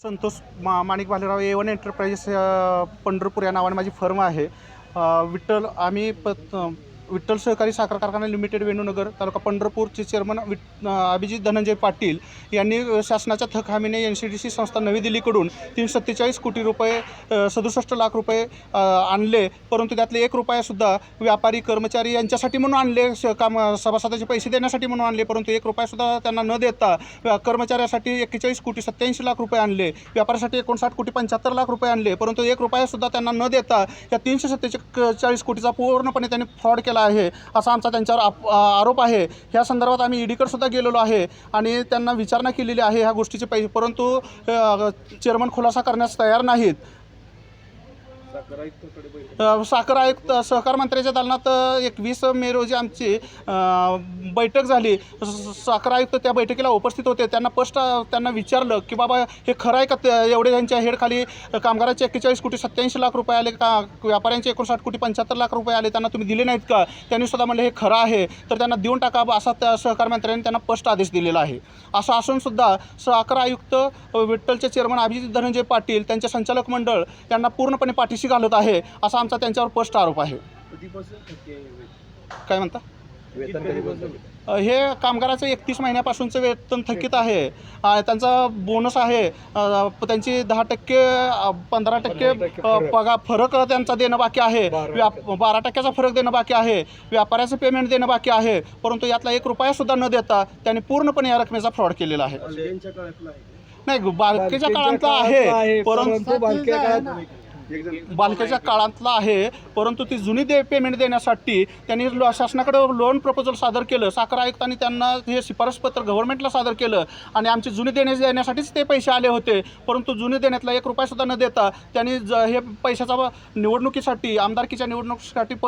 संतोष मा Manik Bhalerao A one enterprises Pandharpur या नावाने माझी फर्म आहे. विठ्ठल आम्ही प विठ्ठल सहकारी साखर कारखाना लिमिटेड वेणूनगर तालुका पंढरपूरचे चेअरमन विट अभिजित धनंजय पाटील यांनी शासनाच्या थकहामीने एन सी डी सी संस्था नवी दिल्लीकडून तीन सत्तेचाळीस कोटी रुपये सदुसष्ट लाख रुपये आणले. परंतु त्यातले एक रुपयासुद्धा व्यापारी कर्मचारी यांच्यासाठी म्हणून आणले. श- काम सभासदाचे पैसे देण्यासाठी म्हणून आणले. परंतु एक रुपयासुद्धा त्यांना न देता व्या- कर्मचाऱ्यासाठी एक्केचाळीस कोटी सत्याऐंशी लाख रुपये आणले. व्यापाऱ्यासाठी एकोणसाठ कोटी पंच्याहत्तर लाख रुपये आणले. परंतु एक रुपयासुद्धा त्यांना न देता या तीनशे सत्तेचाळीस कोटीचा पूर्णपणे त्यांनी फ्रॉड केला. आहे असा आमचा त्यांच्यावर आप आरोप आहे. ह्या संदर्भात आम्ही ईडीकडे सुद्धा गेलेलो आहे आणि त्यांना विचारणा केलेली आहे ह्या गोष्टीची पैसे परंतु चेअरमन खुलासा करण्यास तयार नाहीत. साखर आयुक्त सहकार मंत्र्याच्या दालनात एकवीस मे रोजी आमची बैठक झाली. साखर आयुक्त त्या बैठकीला उपस्थित होते. त्यांना स्पष्ट त्यांना विचारलं की बाबा हे खरं आहे का? ते- एवढे यांच्या हेडखाली कामगारांचे एक्केचाळीस कोटी सत्याऐंशी लाख रुपये आले का? व्यापाऱ्यांचे एकोणसाठ कोटी पंच्याहत्तर लाख रुपये आले त्यांना तुम्ही दिले नाहीत का? त्यांनी सुद्धा म्हणलं हे खरं आहे. तर त्यांना देऊन टाका असा त्या सहकार मंत्र्यांनी त्यांना स्पष्ट आदेश दिलेला आहे. असं असून सुद्धा साखर आयुक्त विठ्ठलचे चेअरमन अभिजित धनंजय पाटील त्यांचे संचालक मंडळ त्यांना पूर्णपणे पाठी पाठीशी घालत आहे असा आमचा त्यांच्यावर स्पष्ट आरोप आहे. काय म्हणता? हे कामगाराचं एकतीस महिन्यापासूनचं वेतन थकीत आहे. त्यांचा बोनस आहे. त्यांची दहा टक्के पंधरा टक्के अ, फरक. पगार फरक त्यांचा देणं बाकी आहे. व्याप बारा टक्क्याचा फरक देणं बाकी आहे. व्यापाऱ्याचं पेमेंट देणं बाकी आहे. परंतु यातला एक रुपयासुद्धा न देता त्यांनी पूर्णपणे या रकमेचा फ्रॉड केलेला आहे. नाही बालकेच्या काळातला आहे. परंतु बालकीच्या काळातला आहे परंतु ती जुनी दे पेमेंट देण्यासाठी त्यांनी लो- शासनाकडे लोन प्रपोजल सादर केलं. साखर आयुक्तांनी त्यांना हे शिफारस पत्र गव्हर्नमेंटला सादर केलं आणि आमची जुनी देणे देण्यासाठीच ते पैसे आले होते. परंतु जुने देण्यातला एक रुपयासुद्धा न देता त्यांनी ज हे पैशाचा निवडणुकीसाठी आमदारकीच्या निवडणुकीसाठी प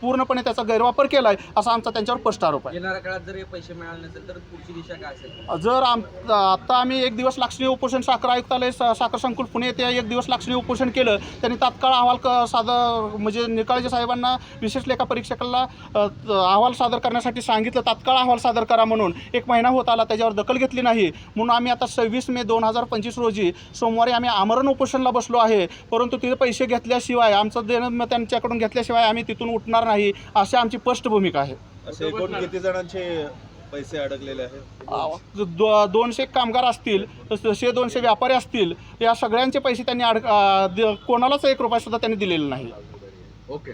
पूर्णपणे त्याचा गैरवापर केला आहे असा आमचा त्यांच्यावर स्पष्ट आरोप आहे. येणाऱ्या काळात जर हे पैसे मिळाले नसेल तर पुढची दिशा काय असेल? जर आम आता आम्ही एक दिवस लाक्षणीय उपोषण साखर आयुक्तालय सा- साखर संकुल पुणे येथे एक दिवस लाक्षणीय उपोषण केलं त्यांनी तात्काळ अहवाल क सादर म्हणजे निकाळजे साहेबांना विशेष लेखा परीक्षकाला अहवाल सादर करण्यासाठी सांगितलं तात्काळ अहवाल सादर करा म्हणून. एक महिना होत आला त्याच्यावर दखल घेतली नाही. म्हणून आम्ही आता सव्वीस मे दोन हजार पंचवीस रोजी सोमवारी आम्ही आमरण उपोषणला बसलो आहे. परंतु तिथे पैसे घेतल्याशिवाय आमचं देणं त्यांच्याकडून घेतल्याशिवाय आम्ही तिथून उठणार नाही अशी आमची स्पष्ट भूमिका आहे. असे एकूण किती जणांचे पैसे अडकलेले आहेत. दो दोनशे कामगार असतील तसे दोनशे व्यापारी असतील या सगळ्यांचे पैसे त्यांनी अड द- कोणालाच एक रुपया सुद्धा त्यांनी दिलेले नाही. ओके.